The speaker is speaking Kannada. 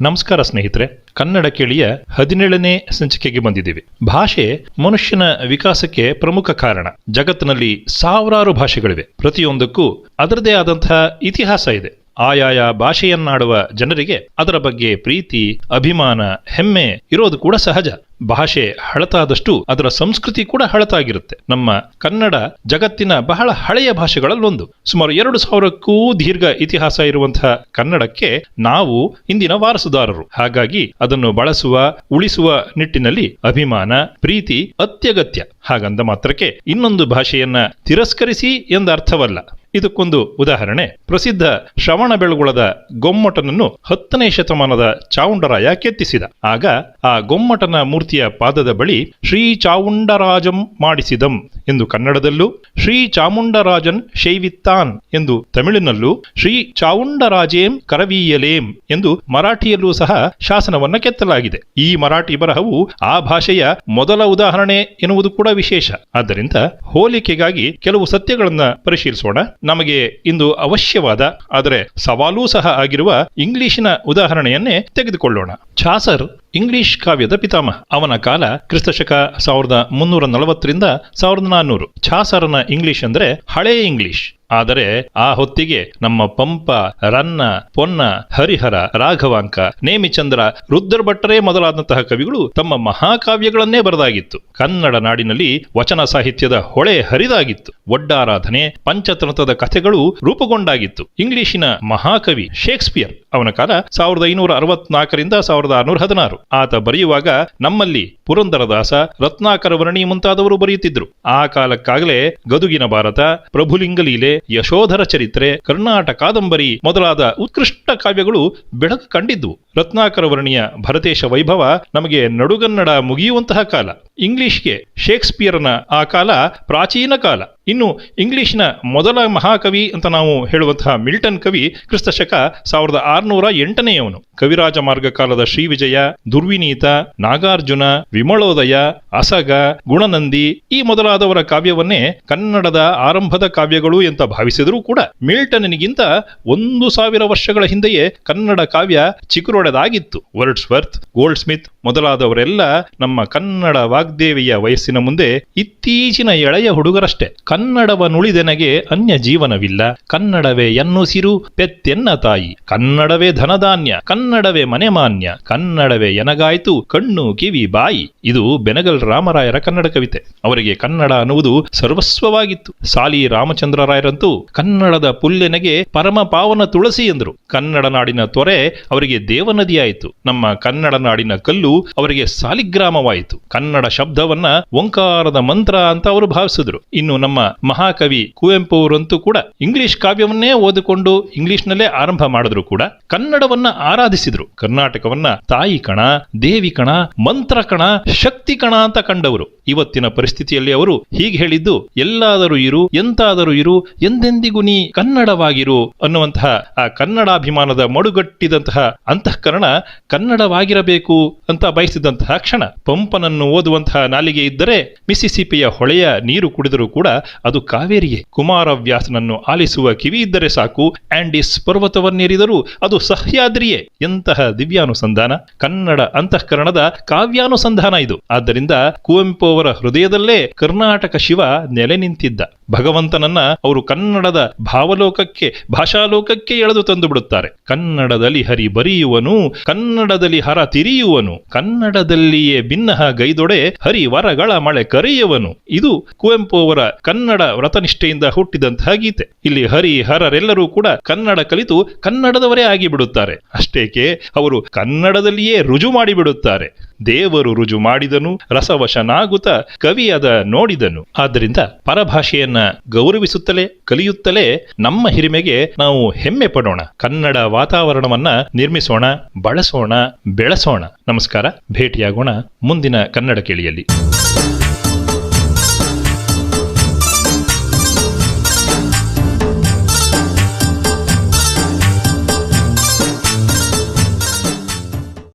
ನಮಸ್ಕಾರ ಸ್ನೇಹಿತರೆ, ಕನ್ನಡ ಕೇಳಿಯ ಹದಿನೇಳನೇ ಸಂಚಿಕೆಗೆ ಬಂದಿದ್ದೀವಿ. ಭಾಷೆ ಮನುಷ್ಯನ ವಿಕಾಸಕ್ಕೆ ಪ್ರಮುಖ ಕಾರಣ. ಜಗತ್ತಿನಲ್ಲಿ ಸಾವಿರಾರು ಭಾಷೆಗಳಿವೆ. ಪ್ರತಿಯೊಂದಕ್ಕೂ ಅದರದೇ ಆದಂತಹ ಇತಿಹಾಸ ಇದೆ. ಆಯಾಯ ಭಾಷೆಯನ್ನಾಡುವ ಜನರಿಗೆ ಅದರ ಬಗ್ಗೆ ಪ್ರೀತಿ, ಅಭಿಮಾನ, ಹೆಮ್ಮೆ ಇರೋದು ಕೂಡ ಸಹಜ. ಭಾಷೆ ಹಳತಾದಷ್ಟು ಅದರ ಸಂಸ್ಕೃತಿ ಕೂಡ ಹಳತಾಗಿರುತ್ತೆ. ನಮ್ಮ ಕನ್ನಡ ಜಗತ್ತಿನ ಬಹಳ ಹಳೆಯ ಭಾಷೆಗಳಲ್ಲೊಂದು. ಸುಮಾರು ಎರಡು ಸಾವಿರಕ್ಕೂ ದೀರ್ಘ ಇತಿಹಾಸ ಇರುವಂತಹ ಕನ್ನಡಕ್ಕೆ ನಾವು ಇಂದಿನ ವಾರಸುದಾರರು. ಹಾಗಾಗಿ ಅದನ್ನು ಬಳಸುವ, ಉಳಿಸುವ ನಿಟ್ಟಿನಲ್ಲಿ ಅಭಿಮಾನ, ಪ್ರೀತಿ ಅತ್ಯಗತ್ಯ. ಹಾಗಂದ ಮಾತ್ರಕ್ಕೆ ಇನ್ನೊಂದು ಭಾಷೆಯನ್ನ ತಿರಸ್ಕರಿಸಿ ಎಂದ ಅರ್ಥವಲ್ಲ. ಇದಕ್ಕೊಂದು ಉದಾಹರಣೆ. ಪ್ರಸಿದ್ಧ ಶ್ರವಣ ಬೆಳಗುಳದ ಗೊಮ್ಮಟನನ್ನು ಹತ್ತನೇ ಶತಮಾನದ ಚಾವುಂಡರಾಯ ಕೆತ್ತಿಸಿದ. ಆಗ ಆ ಗೊಮ್ಮಟನ ಮೂರ್ತಿಯ ಪಾದದ ಬಳಿ ಶ್ರೀ ಚಾವುಂಡರಾಜಂ ಮಾಡಿಸಿದಂ ಎಂದು ಕನ್ನಡದಲ್ಲೂ, ಶ್ರೀ ಚಾಮುಂಡರಾಜನ್ ಶೈವಿತ್ತಾನ್ ಎಂದು ತಮಿಳಿನಲ್ಲೂ, ಶ್ರೀ ಚಾವುಂಡರಾಜೇಂ ಕರವೀಯಲೇಂ ಎಂದು ಮರಾಠಿಯಲ್ಲೂ ಸಹ ಶಾಸನವನ್ನ ಕೆತ್ತಲಾಗಿದೆ. ಈ ಮರಾಠಿ ಬರಹವು ಆ ಭಾಷೆಯ ಮೊದಲ ಉದಾಹರಣೆ ಎನ್ನುವುದು ಕೂಡ ವಿಶೇಷ. ಆದ್ದರಿಂದ ಹೋಲಿಕೆಗಾಗಿ ಕೆಲವು ಸತ್ಯಗಳನ್ನ ಪರಿಶೀಲಿಸೋಣ. ನಮಗೆ ಇಂದು ಅವಶ್ಯವಾದ, ಆದರೆ ಸವಾಲೂ ಸಹ ಆಗಿರುವ ಇಂಗ್ಲಿಶಿನ ಉದಾಹರಣೆಯನ್ನೇ ತೆಗೆದುಕೊಳ್ಳೋಣ. ಛಾಸರ್ ಇಂಗ್ಲಿಷ್ ಕಾವ್ಯದ ಪಿತಾಮಹ. ಅವನ ಕಾಲ ಕ್ರಿಸ್ತಶಕ ಸಾವಿರದ ಮುನ್ನೂರ ನಲವತ್ತರಿಂದ ಸಾವಿರದ ನಾನ್ನೂರು ಛಾಸರನ ಇಂಗ್ಲಿಷ್ ಅಂದ್ರೆ ಹಳೆಯ ಇಂಗ್ಲಿಷ್. ಆದರೆ ಆ ಹೊತ್ತಿಗೆ ನಮ್ಮ ಪಂಪ, ರನ್ನ, ಪೊನ್ನ, ಹರಿಹರ, ರಾಘವಾಂಕ, ನೇಮಿಚಂದ್ರ ರುದ್ರಭಟ್ಟರೇ ಮೊದಲಾದಂತಹ ಕವಿಗಳು ತಮ್ಮ ಮಹಾಕಾವ್ಯಗಳನ್ನೇ ಬರೆದಾಗಿತ್ತು. ಕನ್ನಡ ನಾಡಿನಲ್ಲಿ ವಚನ ಸಾಹಿತ್ಯದ ಹೊಳೆ ಹರಿದಾಗಿತ್ತು. ಒಡ್ಡಾರಾಧನೆ ಪಂಚತಂತ್ರದ ಕಥೆಗಳು ರೂಪುಗೊಂಡಾಗಿತ್ತು. ಇಂಗ್ಲಿಶಿನ ಮಹಾಕವಿ ಶೇಕ್ಸ್ಪಿಯರ್ ಅವನ ಕಾಲ ಸಾವಿರದ ಐನೂರ ಅರವತ್ನಾಲ್ಕರಿಂದ ಸಾವಿರದ ಆರುನೂರ ಹದಿನಾರು. ಆತ ಬರೆಯುವಾಗ ನಮ್ಮಲ್ಲಿ ಪುರಂದರದಾಸ, ರತ್ನಾಕರ ವರ್ಣಿ ಮುಂತಾದವರು ಬರೆಯುತ್ತಿದ್ರು ಆ ಕಾಲಕ್ಕಾಗಲೇ ಗದುಗಿನ ಭಾರತ, ಪ್ರಭುಲಿಂಗಲೀಲೆ ಯಶೋಧರ ಚರಿತ್ರೆ, ಕರ್ನಾಟಕ ಕಾದಂಬರಿ ಮೊದಲಾದ ಉತ್ಕೃಷ್ಟ ಕಾವ್ಯಗಳು ಬೆಳಕು ಕಂಡಿದ್ವು ರತ್ನಾಕರ ವರ್ಣಿಯ ಭರತೇಶ ವೈಭವ ನಮಗೆ ನಡುಗನ್ನಡ ಮುಗಿಯುವಂತಹ ಕಾಲ. ಇಂಗ್ಲಿಷ್ಗೆ ಶೇಕ್ಸ್ಪಿಯರ್ನ ಆ ಕಾಲ ಪ್ರಾಚೀನ ಕಾಲ. ಇನ್ನು ಇಂಗ್ಲಿಷ್ನ ಮೊದಲ ಮಹಾಕವಿ ಅಂತ ನಾವು ಹೇಳುವಂತಹ ಮಿಲ್ಟನ್ ಕವಿ ಕ್ರಿಸ್ತಶಕ ಸಾವಿರದ ಆರುನೂರ ಎಂಟನೆಯವನು. ಕವಿರಾಜ ಮಾರ್ಗ ಕಾಲದ ಶ್ರೀವಿಜಯ, ದುರ್ವಿನೀತ, ನಾಗಾರ್ಜುನ, ವಿಮಳೋದಯ, ಅಸಗ, ಗುಣನಂದಿ ಈ ಮೊದಲಾದವರ ಕಾವ್ಯವನ್ನೇ ಕನ್ನಡದ ಆರಂಭದ ಕಾವ್ಯಗಳು ಅಂತ ಭಾವಿಸಿದರೂ ಕೂಡ ಮಿಲ್ಟನ್ನಿಗಿಂತ ಒಂದು ಸಾವಿರ ವರ್ಷಗಳ ಹಿಂದೆಯೇ ಕನ್ನಡ ಕಾವ್ಯ ಚಿಗುರೊಡೆದಾಗಿತ್ತು. ವರ್ಡ್ಸ್ ವರ್ತ್ ಗೋಲ್ಡ್ ಸ್ಮಿತ್ ಮೊದಲಾದವರೆಲ್ಲ ನಮ್ಮ ಕನ್ನಡ ವಾಗ್ದೇವಿಯ ವಯಸ್ಸಿನ ಮುಂದೆ ಇತ್ತೀಚಿನ ಎಳೆಯ ಹುಡುಗರಷ್ಟೇ. ಕನ್ನಡವನುಳಿದೆನಗೆ ಅನ್ಯ ಜೀವನವಿಲ್ಲ. ಕನ್ನಡವೇ ಎನ್ನುಸಿರು ಪೆತ್ತೆನ್ನ ತಾಯಿ. ಕನ್ನಡವೇ ಧನಧಾನ್ಯ, ಕನ್ನಡವೇ ಮನೆಮಾನ್ಯ ಕನ್ನಡವೇ ಎನಗಾಯ್ತು, ಕಣ್ಣು ಕಿವಿ ಬಾಯಿ. ಇದು ಬೆನಗಲ್ ರಾಮರಾಯರ ಕನ್ನಡ ಕವಿತೆ. ಅವರಿಗೆ ಕನ್ನಡ ಅನ್ನುವುದು ಸರ್ವಸ್ವವಾಗಿತ್ತು. ಸಾಲಿ ರಾಮಚಂದ್ರರಾಯರಂತೂ ಕನ್ನಡದ ಪುಲ್ಲೆನೆಗೆ ಪರಮ ಪಾವನ ತುಳಸಿ ಎಂದರು. ಕನ್ನಡ ನಾಡಿನ ತೊರೆ ಅವರಿಗೆ ದೇವನದಿಯಾಯಿತು. ನಮ್ಮ ಕನ್ನಡ ನಾಡಿನ ಕಲ್ಲು ಅವರಿಗೆ ಸಾಲಿಗ್ರಾಮವಾಯಿತು. ಕನ್ನಡ ಶಬ್ದವನ್ನ ಓಂಕಾರದ ಮಂತ್ರ ಅಂತ ಅವರು ಭಾವಿಸಿದ್ರು. ಇನ್ನು ನಮ್ಮ ಮಹಾಕವಿ ಕುವೆಂಪು ಅವರಂತೂ ಕೂಡ ಇಂಗ್ಲಿಷ್ ಕಾವ್ಯವನ್ನೇ ಓದಿಕೊಂಡು ಇಂಗ್ಲಿಷ್ನಲ್ಲೇ ಆರಂಭ ಮಾಡಿದ್ರು ಕೂಡ ಕನ್ನಡವನ್ನ ಆರಾಧಿಸಿದ್ರು. ಕರ್ನಾಟಕವನ್ನ ತಾಯಿ ಕಣ, ದೇವಿ ಕಣ, ಮಂತ್ರ ಕಣ, ಶಕ್ತಿ ಕಣ ಅಂತ ಕಂಡವರು. ಇವತ್ತಿನ ಪರಿಸ್ಥಿತಿಯಲ್ಲಿ ಅವರು ಹೀಗೆ ಹೇಳಿದ್ದು, ಎಲ್ಲಾದರೂ ಇರು, ಎಂತಾದರೂ ಇರು, ಎಂದೆಂದಿಗೂ ನೀ ಕನ್ನಡವಾಗಿರು ಅನ್ನುವಂತಹ ಆ ಕನ್ನಡಾಭಿಮಾನದ ಮಡುಗಟ್ಟಿದಂತಹ ಅಂತಃಕರಣ ಕನ್ನಡವಾಗಿರಬೇಕು ಅಂತ ಬಯಸಿದಂತಹ ಕ್ಷಣ ಪಂಪನನ್ನು ಓದುವಂತಹ ನಾಲಿಗೆ ಇದ್ದರೆ ಮಿಸಿಸಿಪಿಯ ಹೊಳೆಯ ನೀರು ಕುಡಿದರೂ ಕೂಡ ಅದು ಕಾವೇರಿಯೇ. ಕುಮಾರವ್ಯಾಸನನ್ನು ಆಲಿಸುವ ಕಿವಿ ಇದ್ದರೆ ಸಾಕು. ಆಂಡಿಸ್ ಪರ್ವತವನ್ನೇರಿದರೂ ಅದು ಸಹ್ಯಾದ್ರಿಯೇ. ಎಂತಹ ದಿವ್ಯಾನುಸಂಧಾನ. ಕನ್ನಡ ಅಂತಃಕರಣದ ಕಾವ್ಯಾನುಸಂಧಾನ ಇದು. ಆದ್ದರಿಂದ ಕುವೆಂಪು ಅವರ ಹೃದಯದಲ್ಲೇ ಕರ್ನಾಟಕ ಶಿವ ನೆಲೆ ನಿಂತಿದ್ದ. ಭಗವಂತನನ್ನ ಅವರು ಕನ್ನಡದ ಭಾವಲೋಕಕ್ಕೆ, ಭಾಷಾಲೋಕಕ್ಕೆ ಎಳೆದು ತಂದು ಬಿಡುತ್ತಾರೆ. ಕನ್ನಡದಲ್ಲಿ ಹರಿ ಬರೆಯುವನು ಕನ್ನಡದಲ್ಲಿ ಹರ ತಿರಿಯುವನು. ಕನ್ನಡದಲ್ಲಿಯೇ ಭಿನ್ನಹ ಗೈದೊಡೆ ಹರಿ ವರಗಳ ಮಳೆ ಕರೆಯವನು. ಇದು ಕುವೆಂಪು ಅವರ ಕನ್ನಡ ವ್ರತನಿಷ್ಠೆಯಿಂದ ಹುಟ್ಟಿದಂತಹ ಗೀತೆ ಇಲ್ಲಿ ಹರಿ ಹರರೆಲ್ಲರೂ ಕೂಡ ಕನ್ನಡ ಕಲಿತು ಕನ್ನಡದವರೇ ಆಗಿಬಿಡುತ್ತಾರೆ. ಅಷ್ಟೇಕೆ, ಅವರು ಕನ್ನಡದಲ್ಲಿಯೇ ರುಜು ಮಾಡಿಬಿಡುತ್ತಾರೆ. ದೇವರು ರುಜು ಮಾಡಿದನು, ರಸವಶನಾಗುತ್ತ ಕವಿಯದ ನೋಡಿದನು. ಆದ್ದರಿಂದ ಪರಭಾಷೆಯನ್ನ ಗೌರವಿಸುತ್ತಲೇ, ಕಲಿಯುತ್ತಲೇ ನಮ್ಮ ಹಿರಿಮೆಗೆ ನಾವು ಹೆಮ್ಮೆ ಪಡೋಣ. ಕನ್ನಡ ವಾತಾವರಣವನ್ನ ನಿರ್ಮಿಸೋಣ, ಬಳಸೋಣ, ಬೆಳೆಸೋಣ. ನಮಸ್ಕಾರ, ಭೇಟಿಯಾಗೋಣ ಮುಂದಿನ ಕನ್ನಡ ಕೇಳಿಯಲ್ಲಿ.